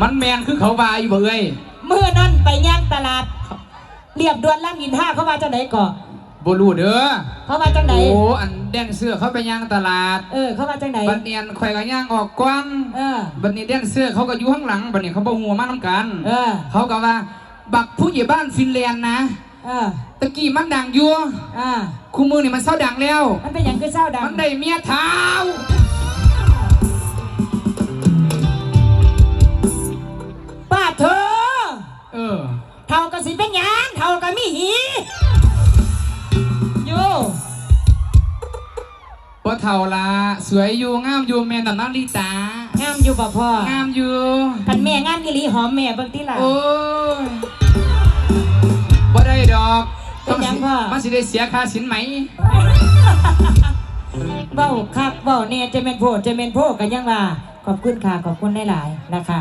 มันแมนคือเขาวาอยู่บ่เอ้ยเมื่อนั่นไปย่างตลาด เรียบด่วนล่ามอินท่าเขามาจังไหนก่อบ่รู้เด้อเขามาจังไหนโอ้อันแดนเสื้อเขาไปย่างตลาด เออเขามาจังไหนบัดเนียนข่อยก็ย่างออกก่อนเออบัดนี้แดนเสื้อเขาก็อยู่ข้างหลังบัดนี้เขาบ่หัวมานํกัน เออ เขาก็ว่า บักผู้ใหญ่บ้านฟินแลนด์นะเออตะกี้มันดังอยู่อ่าคู่มือนี่มันเศร้าดังแล้ว มันเป็นอย่างคือเศร้าดัง มันได้เมียเท้า สิเป็นหยังเท่ากับมีหีอยู่บ่เท่าละสวยอยู่งามอยู่แม่นำนาลิตางามอยู่บ่พ่องามอยู่คันแม่งามอีหลีหอมแม่เบิ่งติล่ะ โอ้ยบ่ได้ดอกเป็นหยังพ่อ มันสิได้เสียค่าสินไหม เบ้าคักเบ้าเนี่ยจะเป็นโพดจะเป็นโพกันยังว่าขอบคุณค่ะขอบคุณหลายๆนะคะ